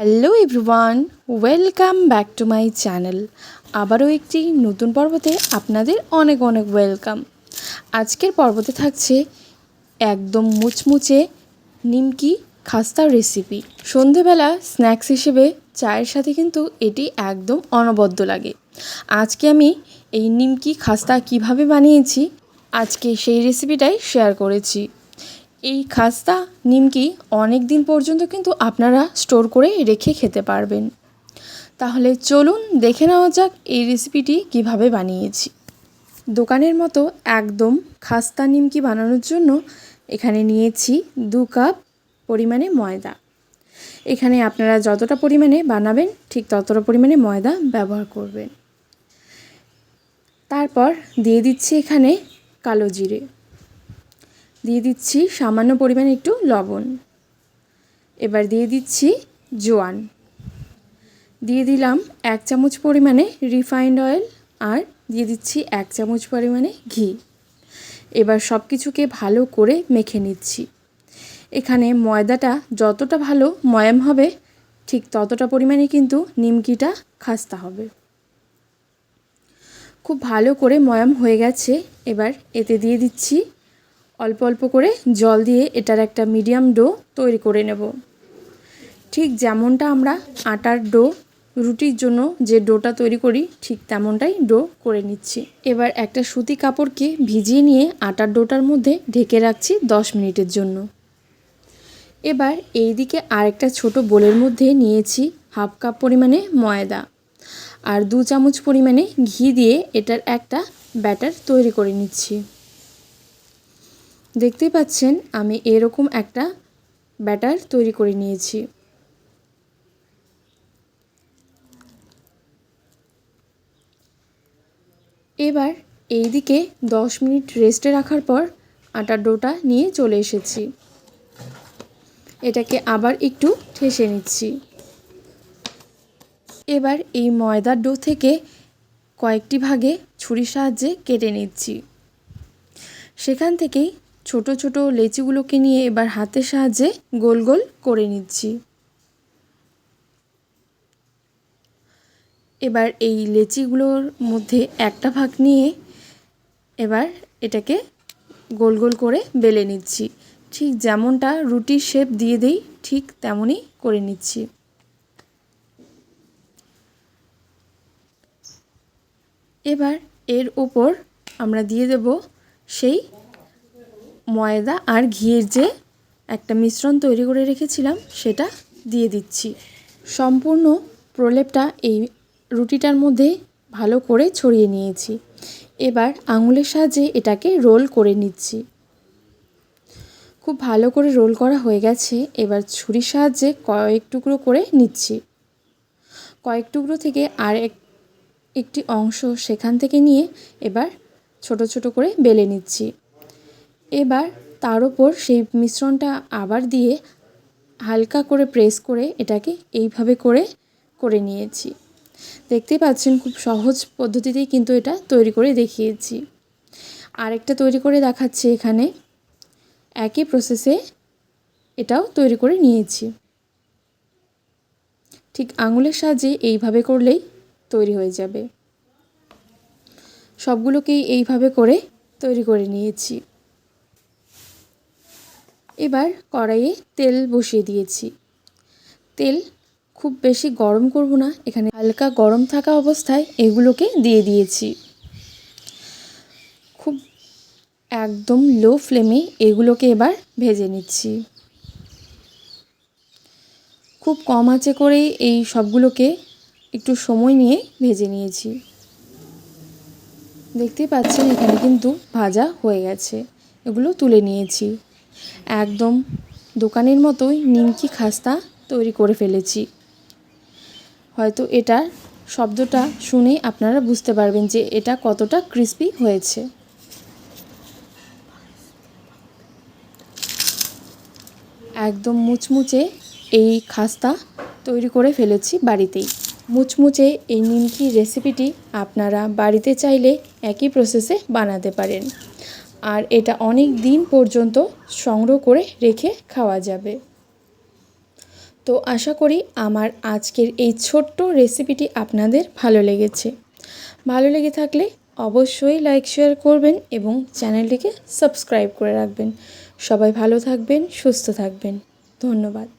Hello everyone welcome back to my channel আবারও একটি নতুন পর্বতে আপনাদের অনেক অনেক ওয়েলকাম আজকের পর্বতে থাকছে একদম মুচমুচে নিমকি খাস্তার রেসিপি সন্ধেবেলা স্ন্যাক্স হিসেবে চায়ের সাথে কিন্তু এটি একদম অনবদ্য লাগে। আজকে আমি এই নিমকি খাস্তা কীভাবে বানিয়েছি, আজকে সেই রেসিপিটাই শেয়ার করেছি। এই খাস্তা নিমকি অনেক দিন পর্যন্ত কিন্তু আপনারা স্টোর করে রেখে খেতে পারবেন। তাহলে চলুন দেখে নেওয়া যাক এই রেসিপিটি কীভাবে বানিয়েছি। দোকানের মতো একদম খাস্তা নিমকি বানানোর জন্য এখানে নিয়েছি দু কাপ পরিমাণে ময়দা। এখানে আপনারা যতটা পরিমাণে বানাবেন ঠিক ততটা পরিমাণে ময়দা ব্যবহার করবেন। তারপর দিয়ে দিচ্ছি এখানে কালো জিরে। দিয়ে দিচ্ছি সামান্য পরিমাণে একটু লবণ। এবার দিয়ে দিচ্ছি জোয়ান। দিয়ে দিলাম এক চামচ পরিমাণে রিফাইন্ড অয়েল আর দিয়ে দিচ্ছি এক চামচ পরিমাণে ঘি। এবার সব কিছুকে ভালো করে মেখে নিচ্ছি। এখানে ময়দাটা যতটা ভালো ময়াম হবে, ঠিক ততটা পরিমাণে কিন্তু নিমকিটা খাস্তা হবে। খুব ভালো করে ময়াম হয়ে গেছে। এবার এতে দিয়ে দিচ্ছি অল্প অল্প করে জল দিয়ে এটার একটা মিডিয়াম ডো তৈরি করে নেব। ঠিক যেমনটা আমরা আটার ডো, রুটির জন্য যে ডোটা তৈরি করি, ঠিক তেমনটাই ডো করে নিচ্ছি। এবার একটা সুতি কাপড়কে ভিজিয়ে নিয়ে আটার ডোটার মধ্যে ঢেকে রাখছি দশ মিনিটের জন্য। এবার এই দিকে আরেকটা ছোট বোলের মধ্যে নিয়েছি হাফ কাপ পরিমাণে ময়দা আর দু চামচ পরিমাণে ঘি দিয়ে এটার একটা ব্যাটার তৈরি করে নিচ্ছি। দেখতেই পাচ্ছেন, আমি এরকম একটা ব্যাটার তৈরি করে নিয়েছি। এবার এই দিকে দশ মিনিট রেস্টে রাখার পর আটার ডোটা নিয়ে চলে এসেছি। এটাকে আবার একটু ঠেসে নিচ্ছি। এবার এই ময়দার ডো থেকে কয়েকটি ভাগে ছুরির সাহায্যে কেটে নিচ্ছি। সেখান থেকেই ছোট ছোট লেচিগুলোকে নিয়ে এবার হাতের সাহায্যে গোল গোল করে নিচ্ছি। এবার এই লেচিগুলোর মধ্যে একটা ভাগ নিয়ে এবার এটাকে গোল গোল করে বেলে নিচ্ছি। ঠিক যেমনটা রুটির শেপ দিয়ে দেই, ঠিক তেমনই করে নিচ্ছি। এবার এর ওপর আমরা দিয়ে দেব সেই ময়দা আর ঘিয়ের যে একটা মিশ্রণ তৈরি করে রেখেছিলাম, সেটা দিয়ে দিচ্ছি। সম্পূর্ণ প্রলেপটা এই রুটিটার মধ্যে ভালো করে ছড়িয়ে নিয়েছি। এবার আঙুলের সাহায্যে এটাকে রোল করে নিচ্ছি। খুব ভালো করে রোল করা হয়ে গেছে, এবার ছুরির সাহায্যে কয়েক টুকরো করে নিচ্ছি। কয়েক টুকরো থেকে আর এক, একটি অংশ সেখান থেকে নিয়ে এবার ছোট ছোট করে বেলে নিচ্ছি। এবার তার ওপর সেই মিশ্রণটা আবার দিয়ে হালকা করে প্রেস করে এটাকে এইভাবে করে করে নিয়েছি। দেখতেই পাচ্ছেন খুব সহজ পদ্ধতিতেই কিন্তু এটা তৈরি করে দেখিয়েছি। আরেকটা তৈরি করে দেখাচ্ছি এখানে। একই প্রসেসে এটাও তৈরি করে নিয়েছি। ঠিক আঙুলের সাহায্যে এইভাবে করলেই তৈরি হয়ে যাবে। সবগুলোকেই এইভাবে করে তৈরি করে নিয়েছি। এবার কড়াইয়ে তেল বসিয়ে দিয়েছি। তেল খুব বেশি গরম করব না, এখানে হালকা গরম থাকা অবস্থায় এগুলোকে দিয়ে দিয়েছি। খুব একদম লো ফ্লেমে এগুলোকে এবার ভেজে নিচ্ছি। খুব কম আঁচে করেই এই সবগুলোকে একটু সময় নিয়ে ভেজে নিয়েছি। দেখতেই পাচ্ছেন এখানে কিন্তু ভাজা হয়ে গেছে, এগুলো তুলে নিয়েছি। একদম দোকানের মতোই নিমকি খাস্তা তৈরি করে ফেলেছি। হয়তো এটার শব্দটা শুনেই আপনারা বুঝতে পারবেন যে এটা কতটা ক্রিস্পি হয়েছে। একদম মুচমুচে এই খাস্তা তৈরি করে ফেলেছি বাড়িতেই। মুচমুচে এই নিমকি রেসিপিটি আপনারা বাড়িতে চাইলে একই প্রসেসে বানাতে পারেন। আর এটা অনেক দিন পর্যন্ত সংগ্রহ করে রেখে খাওয়া যাবে। তো আশা করি আমার আজকের এই ছোট্ট রেসিপিটি আপনাদের ভালো লেগেছে। ভালো লেগে থাকলে অবশ্যই লাইক, শেয়ার করবেন এবং চ্যানেলটিকে সাবস্ক্রাইব করে রাখবেন। সবাই ভালো থাকবেন, সুস্থ থাকবেন। ধন্যবাদ।